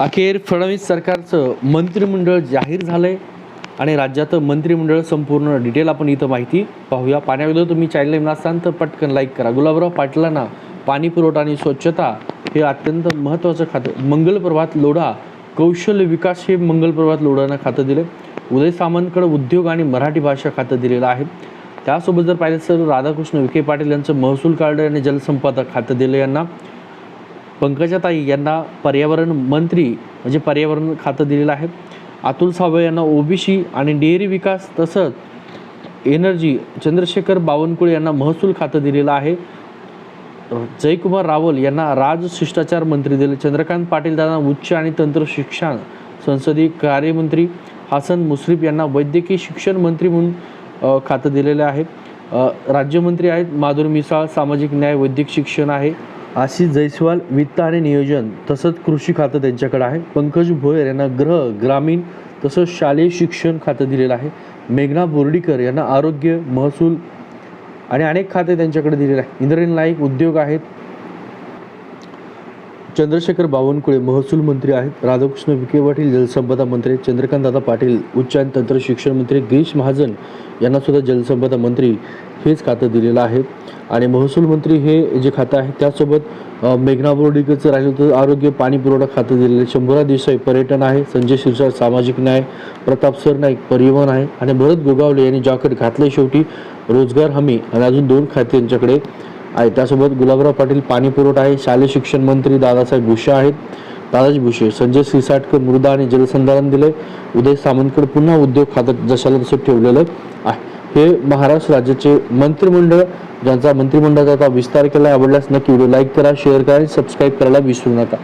अखेर फडणवीस सरकारचं मंत्रिमंडळ जाहीर झालंय आणि राज्याचं मंत्रिमंडळ संपूर्ण डिटेल आपण इथं माहिती पाहूया. पाण्याविरुद्ध तुम्ही चॅनल नवीन असाल तर पटकन लाईक करा. गुलाबराव पाटलांना पाणी पुरवठा आणि स्वच्छता हे अत्यंत महत्त्वाचं खातं. मंगलप्रभात लोढा कौशल्य विकास हे मंगलप्रभात लोढांना लोढानं खातं दिलं उदय सामंतकडे उद्योग आणि मराठी भाषा खातं दिलेलं आहे. त्यासोबत जर पाहिलं तर राधाकृष्ण विखे पाटील यांचं महसूल कार्ड आणि जलसंपदा खातं दिलं यांना. पंकजाताई यांना पर्यावरण मंत्री म्हणजे पर्यावरण खातं दिलेलं आहे. अतुल साबळे यांना ओबीसी आणि डेअरी विकास तसंच एनर्जी चंद्रशेखर बावनकुळे यांना महसूल खातं दिलेलं आहे. जयकुमार रावल यांना राज शिष्टाचार मंत्री दिले. चंद्रकांत पाटील यांना उच्च आणि तंत्र शिक्षण संसदीय कार्यमंत्री. हसन मुश्रीफ यांना वैद्यकीय शिक्षण मंत्री म्हणून खातं दिलेलं आहे. राज्यमंत्री आहेत माधुर मिसाळ सामाजिक न्याय वैद्यक शिक्षण आहे. आशिष जयस्वाल वित्त आणि नियोजन तसंच कृषी खातं त्यांच्याकडे आहे. पंकज भोयर यांना ग्रह ग्रामीण तसंच शालेय शिक्षण खातं दिलेलं आहे. मेघना बोर्डीकर यांना आरोग्य महसूल आणि अनेक खाते त्यांच्याकडे दिलेले आहे. इंद्रनील नाईक उद्योग आहेत. चंद्रशेखर बावनकुळे महसूल मंत्री आहेत. राधाकृष्ण विखे पाटील जलसंपदा मंत्री चंद्रकांतदादा चंद्रकांत दादा पाटील उच्च आणि तंत्र शिक्षण मंत्री गिरीश महाजन यांना सुद्धा जलसंपदा मंत्री हेच खातं दिलेलं आहे. आणि महसूल मंत्री हे जे खातं आहे त्यासोबत मेघना बोर्डीकरचं राहिलं तर आरोग्य पाणी पुरवठा खातं दिलेलं आहे. शंभरा देसाई पर्यटन आहे. संजय शिरसाट सामाजिक न्याय प्रताप सरनाईक परिवहन आहे. आणि भरत गोगावले यांनी जॉकेट घातले शेवटी. रोजगार हमी आणि अजून दोन खाते यांच्याकडे. आहे त्यासोबत गुलाबराव पाटील पाणी पुरवठा आहे. शालेय शिक्षण मंत्री दादासाहेब भुषे आहेत. दादाजी भुसे संजय सिसाटकर मृदा आणि जलसंधारण दिले उदय सामंतकडे पुन्हा उद्योग खात्यात जशाला तसं ठेवलेलं आहे. हे महाराष्ट्र राज्याचे मंत्रिमंडळ ज्यांचा मंत्रिमंडळाचा आता विस्तार केला आवडल्यास नक्की व्हिडिओ लाईक करा शेअर करा आणि सबस्क्राईब करायला विसरू नका.